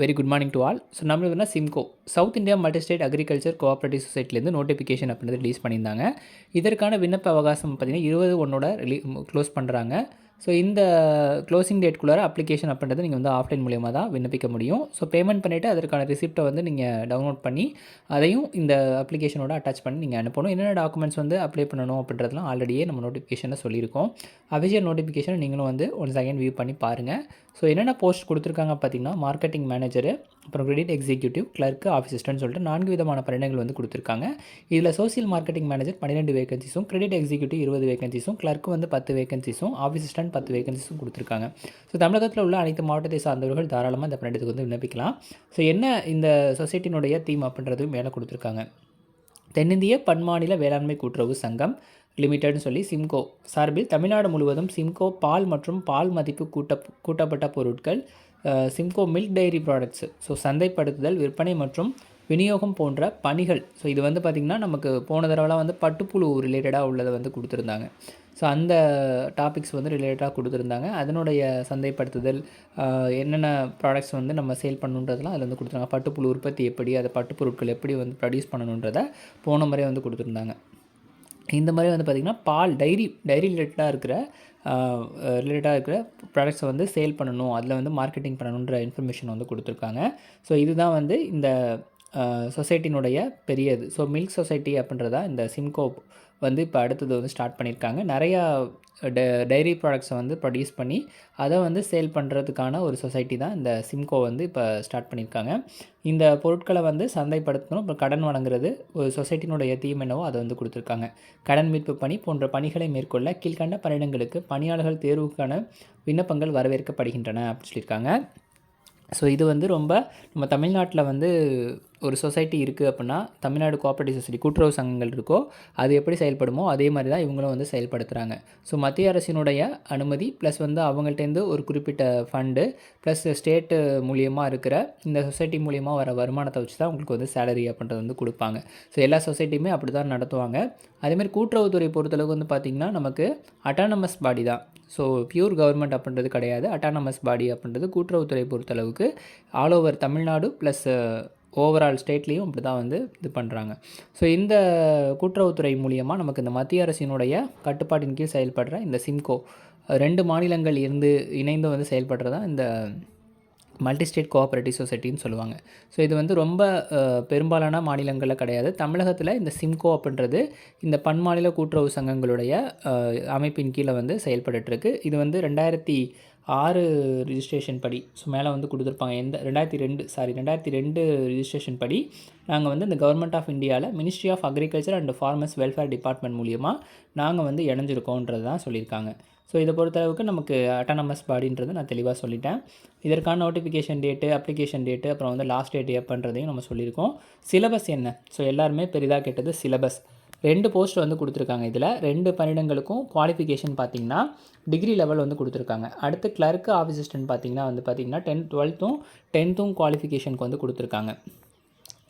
Very good morning to all so நம்மளுக்கு என்ன Simco south India multi state agriculture cooperative சொசைட்டிலேருந்து notification அப்படின்றது release பண்ணியிருந்தாங்க. இதற்கான விண்ணப்ப அவகாசம் பார்த்தீங்கன்னா இருபது ஒன்னோட ரிலீ க்ளோஸ் பண்ணுறாங்க ஸோ இந்த க்ளோசிங் டேட்குள்ளார அப்ளிகேஷன் அப்படின்றத நீங்கள் வந்து ஆஃப்லைன் மூலியமாக தான் விண்ணப்பிக்க முடியும். ஸோ பேமெண்ட் பண்ணிவிட்டு அதற்கான ரிசிப்ட்டை வந்து நீங்கள் டவுன்லோட் பண்ணி அதையும் இந்த அப்ளிகேஷனோட அட்டாச் பண்ணி நீங்கள் அனுப்பணும். என்னென்ன டாக்குமெண்ட்ஸ் வந்து அப்ளை பண்ணணும் அப்படின்றதுலாம் ஆல்ரெடியே நம்ம நோட்டிஃபிகேஷனில் சொல்லியிருக்கோம். அஃபிஷியல் நோட்டிஃபிகேஷனை நீங்களும் வந்து ஒன் செகண்ட் வியூ பண்ணி பாருங்கள் ஸோ என்னென்ன போஸ்ட் கொடுத்துருக்காங்க பார்த்தீங்கன்னா மார்க்கெட்டிங் மேனேஜரு அப்புறம் கிரெடிட் எக்ஸிக்யூட்டிவ் கிளர்க்கு ஆஃபீஸிஸ்ட்னு சொல்லிட்டு நான்கு விதமான பணியிடங்கள் வந்து கொடுத்துருக்காங்க. இதில் சோசியல் மார்க்கெட்டிங் மேனேஜர் பன்னிரெண்டு வேகன்சிஸும் கிரெடிட் எக்ஸிக்யூட்டிவ் இருபது வேகன்சிஸும் கிளர்க்கு வந்து பத்து வேகன்சிஸும் ஆஃபீஸிஸ்டன் பத்து வேகன்சிஸும் கொடுத்துருக்காங்க. ஸோ தமிழகத்தில் உள்ள அனைத்து மாவட்டத்தை சார்ந்தவர்கள் தாராளமாக இந்த பணியிடத்துக்கு வந்து விண்ணப்பிக்கலாம். ஸோ என்ன இந்த சொசைட்டினுடைய தீம் அப்படின்றதும் மேலே கொடுத்துருக்காங்க. தென்னிந்திய பன்மாநில வேளாண்மை கூட்டுறவு சங்கம் லிமிடெட்னு சொல்லி சிம்கோ சார்பில் தமிழ்நாடு முழுவதும் சிம்கோ பால் மற்றும் பால் மதிப்பு கூட்ட கூட்டப்பட்ட பொருட்கள் Simco milk dairy products so சந்தைப்படுத்துதல் விற்பனை மற்றும் விநியோகம் போன்ற பணிகள். ஸோ இது வந்து பார்த்திங்கன்னா நமக்கு போன தடவைலாம் வந்து பட்டுப்புழு ரிலேட்டடாக உள்ளதை வந்து கொடுத்துருந்தாங்க. ஸோ அந்த டாபிக்ஸ் வந்து ரிலேட்டடாக கொடுத்துருந்தாங்க. அதனுடைய சந்தைப்படுத்துதல் என்னென்ன ப்ராடக்ட்ஸ் வந்து நம்ம சேல் பண்ணுன்றதெல்லாம் அதில் வந்து கொடுத்துருந்தாங்க. பட்டுப்புழு உற்பத்தி எப்படி அதை பட்டுப்பொருட்கள் எப்படி வந்து ப்ரொடியூஸ் பண்ணணுன்றதை போன முறை வந்து கொடுத்துருந்தாங்க. இந்த மாதிரி வந்து பார்த்திங்கன்னா பால் டைரி டைரி ரிலேட்டடாக இருக்கிற ரிலேட்டடாக இருக்கிற ப்ராடக்ட்ஸை வந்து சேல் பண்ணணும். அதில் வந்து மார்க்கெட்டிங் பண்ணணுன்ற இன்ஃபர்மேஷன் வந்து கொடுத்துருக்காங்க. ஸோ இதுதான் வந்து இந்த சொசைட்டினுடைய பெரியது. ஸோ மில்க் சொசைட்டி அப்படின்றதா இந்த சிம்கோ வந்து இப்போ அடுத்தது வந்து ஸ்டார்ட் பண்ணியிருக்காங்க நிறையா டை டைரி ப்ராடக்ட்ஸை வந்து ப்ரொடியூஸ் பண்ணி அதை வந்து சேல் பண்ணுறதுக்கான ஒரு சொசைட்டி தான் இந்த சிம்கோ வந்து இப்போ ஸ்டார்ட் பண்ணியிருக்காங்க இந்த பொருட்களை வந்து சந்தைப்படுத்தணும் அப்புறம் கடன் வழங்குறது ஒரு சொசைட்டினுடைய தீம் என்னவோ அதை வந்து கொடுத்துருக்காங்க. கடன் மீட்பு பணி போன்ற பணிகளை மேற்கொள்ள கீழ்கண்ட பணியிடங்களுக்கு பணியாளர்கள் தேர்வுக்கான விண்ணப்பங்கள் வரவேற்கப்படுகின்றன அப்படின்னு சொல்லியிருக்காங்க. ஸோ இது வந்து ரொம்ப நம்ம தமிழ்நாட்டில் வந்து ஒரு சொசைட்டி இருக்குது அப்படின்னா தமிழ்நாடு கோஆப்ரேட்டிவ் சொசைட்டி கூட்டுறவு சங்கங்கள் இருக்கோ அது எப்படி செயல்படுமோ அதே மாதிரி தான் இவங்களும் வந்து செயல்படுத்துகிறாங்க ஸோ மத்திய அரசினுடைய அனுமதி ப்ளஸ் வந்து அவங்கள்ட்டேருந்து ஒரு குறிப்பிட்ட ஃபண்டு ப்ளஸ் ஸ்டேட்டு மூலியமாக இருக்கிற இந்த சொசைட்டி மூலியமாக வர வருமானத்தை வச்சு தான் உங்களுக்கு வந்து சேலரி அப்படின்றது வந்து கொடுப்பாங்க. ஸோ எல்லா சொசைட்டியுமே அப்படி தான் நடத்துவாங்க. அதேமாதிரி கூட்டுறவுத்துறை பொறுத்தளவுக்கு வந்து பார்த்திங்கன்னா நமக்கு அட்டானமஸ் பாடி தான். ஸோ பியூர் கவர்மெண்ட் அப்படின்றது கிடையாது. அட்டானமஸ் பாடி அப்படின்றது கூட்டுறவுத்துறை பொறுத்தளவுக்கு all over Tamil Nadu plus overall uh, ஸ்டேட்லேயும் அப்படி தான் வந்து இது பண்ணுறாங்க ஸோ இந்த கூட்டுறவுத்துறை மூலியமாக நமக்கு இந்த மத்திய அரசினுடைய கட்டுப்பாட்டின் கீழ் செயல்படுற இந்த சிம்கோ ரெண்டு மாநிலங்கள் இருந்து இணைந்து வந்து செயல்படுறதா இந்த மல்டி ஸ்டேட் கோஆப்ரேட்டிவ் சொசைட்டின்னு சொல்லுவாங்க. ஸோ இது வந்து ரொம்ப பெரும்பாலான மாநிலங்களில் கிடையாது. தமிழகத்தில் இந்த சிம்கோ அப்படின்றது இந்த பன்மாநில கூட்டுறவு சங்கங்களுடைய அமைப்பின் கீழே வந்து செயல்பட்டுருக்கு இது வந்து ரெண்டாயிரத்தி ஆறு ரிஜிஸ்ட்ரேஷன் படி. ஸோ மேலே வந்து கொடுத்துருப்பாங்க. எந்த ரெண்டாயிரத்தி ரெண்டு சாரி ரெண்டாயிரத்தி ரெண்டு ரிஜிஸ்ட்ரேஷன் படி நாங்கள் வந்து இந்த கவர்மெண்ட் ஆஃப் இந்தியாவில் ministry of agriculture and farmers welfare department மூலியமாக நாங்கள் வந்து இணைஞ்சிருக்கோன்றது தான் சொல்லியிருக்காங்க. ஸோ இதை பொறுத்தளவுக்கு நமக்கு அட்டானமஸ் பாடின்றது நான் தெளிவாக சொல்லிட்டேன். இதற்கான நோட்டிஃபிகேஷன் டேட்டு அப்ளிகேஷன் டேட்டு அப்புறம் வந்து லாஸ்ட் டேட் எப்பன்றதையும் நம்ம சொல்லியிருக்கோம். சிலபஸ் என்ன? ஸோ எல்லாருமே பெரிதாக கேட்டது சிலபஸ் ரெண்டு போஸ்ட் வந்து கொடுத்துருக்காங்க இதில். ரெண்டு பணியிடங்களுக்கும் குவாலிஃபிகேஷன் பார்த்தீங்கன்னா டிகிரி லெவல் வந்து கொடுத்துருக்காங்க. அடுத்து கிளர்க்கு ஆஃபீஸிஸ்டன் பார்த்தீங்கன்னா வந்து பார்த்தீங்கன்னா டென்த் டுவெல்த்தும் டென்த்தும் குவாலிஃபிகேஷனுக்கு வந்து கொடுத்துருக்காங்க.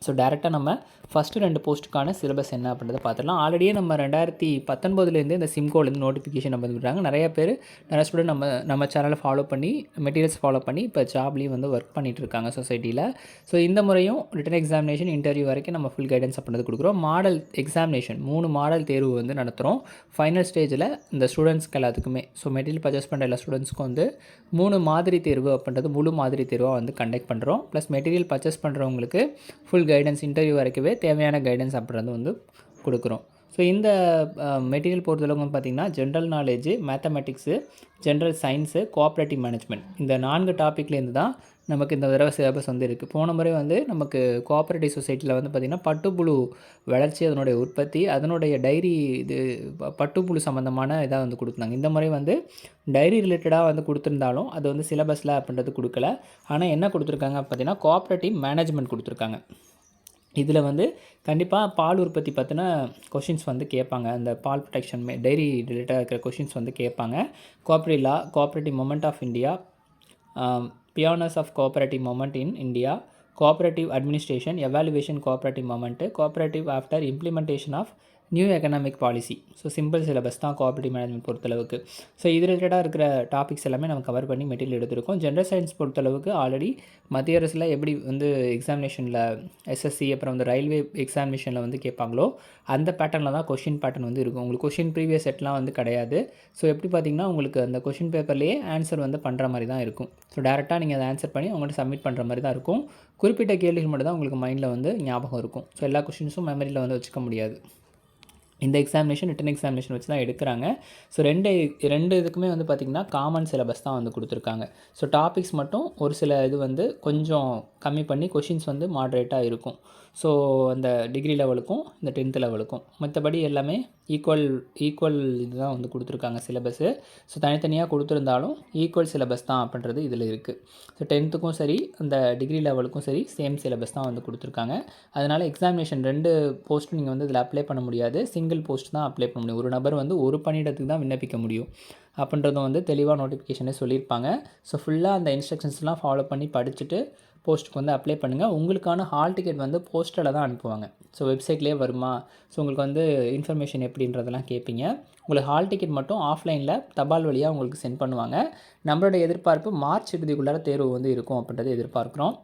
ஸோ டேரெக்டாக நம்ம ஃபஸ்ட்டு ரெண்டு போஸ்ட்டுக்கான சிலபஸ் என்ன அப்படின்றத பார்த்துடலாம். ஆல்ரெடியே நம்ம ரெண்டாயிரத்தி பத்தொன்பதுலேருந்து இந்த சிம்கோலேருந்து நோட்டிஃபிகேஷன் நம்ம விடுறாங்க நிறைய பேர் நிறைய ஸ்டூடெண்ட் நம்ம நம்ம சேனலை ஃபாலோ பண்ணி மெட்டீரியல்ஸ் ஃபாலோ பண்ணி இப்போ ஜாப்லேயும் வந்து ஒர்க் பண்ணிகிட்டு இருக்காங்க சொசைட்டியில் ஸோ இந்த முறையும் ரிட்டன் எக்ஸாமினேஷன் இன்டர்வியூ வரைக்கும் நம்ம ஃபுல் கைடன்ஸ் அப்படின்றது கொடுக்குறோம். மாடல் எக்ஸாமினேஷன் மூணு மாடல் தேர்வு வந்து நடத்துகிறோம் ஃபைனல் ஸ்டேஜில் இந்த ஸ்டூடெண்ட்ஸ்க்கு எல்லாத்துக்குமே. ஸோ மெட்டீரியல் பர்ச்சேஸ் பண்ணுற எல்லா ஸ்டூடெண்ட்ஸ்க்கும் வந்து மூணு மாதிரி தேர்வு அப்படின்றது முழு மாதிரி தேர்வாக வந்து கண்டக்ட் பண்ணுறோம் ப்ளஸ் மெட்டீரியல் பர்ச்சேஸ் பண்ணுறவங்களுக்கு ஃபுல் கைடன்ஸ் இன்டர்வியூ வரைக்கவே தேவையான கைடன்ஸ் அப்படின்றது வந்து கொடுக்குறோம். ஸோ இந்த மெட்டீரியல் பொறுத்தளவுக்கு வந்து பார்த்திங்கன்னா general knowledge mathematics general science cooperative management இந்த நான்கு டாப்பிக்லேருந்து தான் நமக்கு இந்த தடவை சிலபஸ் வந்து இருக்குது போன முறை வந்து நமக்கு கோஆப்ரேட்டிவ் சொசைட்டியில் வந்து பார்த்திங்கன்னா பட்டுப்புழு வளர்ச்சி அதனுடைய உற்பத்தி அதனுடைய டைரி இது பட்டுப்புழு சம்மந்தமான இதாக வந்து கொடுத்தாங்க. இந்த முறை வந்து டைரி ரிலேட்டடாக வந்து கொடுத்துருந்தாலும் அது வந்து சிலபஸில் அப்படின்றது கொடுக்கல. ஆனால் என்ன கொடுத்துருக்காங்க பார்த்திங்கன்னா கோஆப்ரேட்டிவ் மேனேஜ்மெண்ட் கொடுத்துருக்காங்க. இதில் வந்து கண்டிப்பாக பால் உற்பத்தி பற்றின கொஷின்ஸ் வந்து கேட்பாங்க. அந்த பால் ப்ரொடெக்ஷன் டைரி ரிலேட்டடாக இருக்கிற கொஷின்ஸ் வந்து கேட்பாங்க. Cooperative law cooperative movement of India pioneers of cooperative movement in India cooperative administration evaluation cooperative movement cooperative after implementation of new economic policy so simple syllabus தான் cooperative management பொறுத்தளவுக்கு. So இது ரிலேட்டடாக இருக்கிற topics எல்லாமே நம்ம cover பண்ணி material எடுத்திருக்கோம். General science பொறுத்தளவுக்கு ஆல்ரெடி மத்திய அரசில் எப்படி வந்து எக்ஸாமினேஷனில் எஸ்எஸ்சி அப்புறம் வந்து ரயில்வே எக்ஸாமினேஷனில் வந்து கேட்பாங்களோ அந்த பேட்டர்னில் தான் கொஷின் பேட்டர்ன் வந்து இருக்கும். உங்களுக்கு கொஷின் ப்ரீவியஸ் செட்லாம் வந்து கிடையாது. ஸோ எப்படி பார்த்தீங்கன்னா உங்களுக்கு அந்த கொஷின் பேப்பர்லேயே ஆன்சர் வந்து பண்ணுற மாதிரி தான் இருக்கும். ஸோ டேரெக்டாக நீங்கள் அதை ஆன்சர் பண்ணி அவங்கள்ட்ட சப்மிட் பண்ணுற மாதிரி தான் இருக்கும். குறிப்பிட்ட கேள்விகள் மட்டும் தான் உங்களுக்கு மைண்டில் வந்து ஞாபகம் இருக்கும். ஸோ எல்லா கொஷின்ஸும் மெமரியில் வந்து வச்சுக்க முடியாது. இந்த எக்ஸாமினேஷன் ரிட்டன் எக்ஸாமினேஷன் வச்சு தான் எடுக்கிறாங்க. ஸோ ரெண்டு ரெண்டு இதுக்குமே வந்து பார்த்திங்கன்னா காமன் சிலபஸ் தான் வந்து கொடுத்துருக்காங்க. ஸோ டாபிக்ஸ் மட்டும் ஒரு சில இது வந்து கொஞ்சம் கம்மி பண்ணி கொஷின்ஸ் வந்து மாட்ரேட்டாக இருக்கும். ஸோ அந்த டிகிரி லெவலுக்கும் இந்த டென்த்து லெவலுக்கும் மற்றபடி எல்லாமே ஈக்குவல் ஈக்குவல் இதுதான் வந்து கொடுத்துருக்காங்க சிலபஸ்ஸு ஸோ தனித்தனியாக கொடுத்துருந்தாலும் ஈக்குவல் சிலபஸ் தான் அப்படின்றது இதில் இருக்குது ஸோ டென்த்துக்கும் சரி அந்த டிகிரி லெவலுக்கும் சரி சேம் சிலபஸ் தான் வந்து கொடுத்துருக்காங்க. அதனால் எக்ஸாமினேஷன் ரெண்டு போஸ்ட் நீங்கள் வந்து இதில் அப்ளை பண்ண முடியாது. சிங்கிள் போஸ்ட் தான் அப்ளை பண்ண முடியும். ஒரு நபர் வந்து ஒரு பணியிடத்துக்கு தான் விண்ணப்பிக்க முடியும். அப்படின்றதும் வந்து தெளிவாக நோட்டிஃபிகேஷனே சொல்லியிருப்பாங்க. ஸோ ஃபுல்லாக அந்த இன்ஸ்ட்ரக்ஷன்ஸ்லாம் ஃபாலோ பண்ணி படிச்சுட்டு போஸ்ட்டுக்கு வந்து அப்ளை பண்ணுங்கள் உங்களுக்கான ஹால் டிக்கெட் வந்து போஸ்டரில் தான் அனுப்புவாங்க. ஸோ வெப்சைட்லேயே வருமா? ஸோ உங்களுக்கு வந்து இன்ஃபர்மேஷன் எப்படின்றதெல்லாம் கேட்பீங்க உங்களுக்கு ஹால் டிக்கெட் மட்டும் ஆஃப்லைனில் தபால் வழியாக உங்களுக்கு சென்ட் பண்ணுவாங்க. நம்மளோட எதிர்பார்ப்பு மார்ச் இறுதிக்குள்ளார தேர்வு வந்து இருக்கும் அப்படின்றத எதிர்பார்க்குறோம்.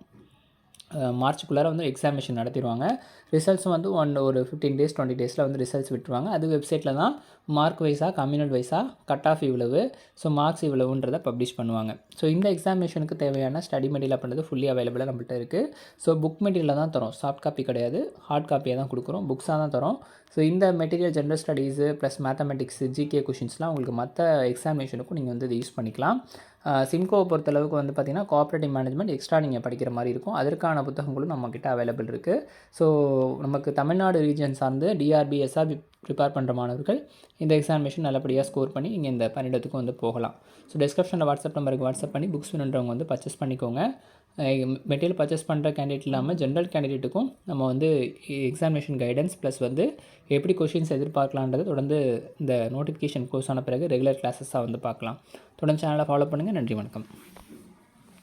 மார்ச்சுக்குள்ளார வந்து எக்ஸாமினேஷன் நடத்திடுவாங்க. ரிசல்ட்ஸும் வந்து ஒன் ஒரு ஃபிஃப்டீன் டேஸ் டுவெண்ட்டி டேஸில் வந்து ரிசல்ட்ஸ் விட்டுருவாங்க. அது வெப்சைட்டில் தான் மார்க் வைஸாக கம்யூனல் வைஸாக கட் ஆஃப் இவ்வளவு. ஸோ மார்க்ஸ் இவ்வளவுன்றதை பப்ளிஷ் பண்ணுவாங்க. ஸோ இந்த எக்ஸாமினேஷனுக்கு தேவையான ஸ்டடி மெட்டீரியல் அப்படின்றது ஃபுல்லி அவைலபிளாக நம்மள்கிட்ட இருக்குது ஸோ புக் மெட்டீரியல் தான் தரோம். சாஃப்ட் காப்பி கிடையாது. ஹார்ட் காப்பியாக தான் கொடுக்குறோம். புக்ஸாக தான் தரோம். ஸோ இந்த material general studies plus mathematics GK கொஷின்ஸ்லாம் உங்களுக்கு மற்ற எக்ஸாமினேஷனுக்கும் நீங்கள் வந்து இதை யூஸ் பண்ணிக்கலாம். சிம்கோவை பொறுத்தளவுக்கு வந்து பார்த்திங்கன்னா கோஆப்ரேட்டிவ் மேனேஜ்மெண்ட் எக்ஸ்ட்ரா நீங்கள் படிக்கிற மாதிரி இருக்கும். அதற்கான புத்தகங்களும் நம்மக்கிட்ட அவைலபிள் இருக்குது ஸோ நமக்கு தமிழ்நாடு ரீஜன் சார்ந்து டிஆர்பி எஸ்ஆர்பி ப்ரிப்பேர் பண்ணுற மாணவர்கள் இந்த எக்ஸாமினேஷன் நல்லபடியாக ஸ்கோர் பண்ணி நீங்கள் இந்த பன்னெண்டுத்துக்கும் வந்து போகலாம். ஸோ டிஸ்கிரிப்ஷனில் வாட்ஸ்அப் நம்பருக்கு வாட்ஸ்அப் பண்ணி புக்ஸ் வேணுன்றவங்க வந்து பர்ச்சேஸ் பண்ணிக்கோங்க. மெட்டீரியல் பர்ச்சேஸ் பண்ணுற கேண்டிடேட் இல்லாமல் ஜென்ரல் கேண்டிடேட்டுக்கும் நம்ம வந்து எக்ஸாமினேஷன் கைடன்ஸ் ப்ளஸ் வந்து எப்படி கொஷின்ஸ் எதிர்பார்க்கலான்றது தொடர்ந்து இந்த நோட்டிஃபிகேஷன் கோர்ஸ் ஆன பிறகு ரெகுலர் கிளாஸஸாக வந்து பார்க்கலாம். தொடர்ந்து சேனலை ஃபாலோ பண்ணுங்கள் நன்றி வணக்கம்.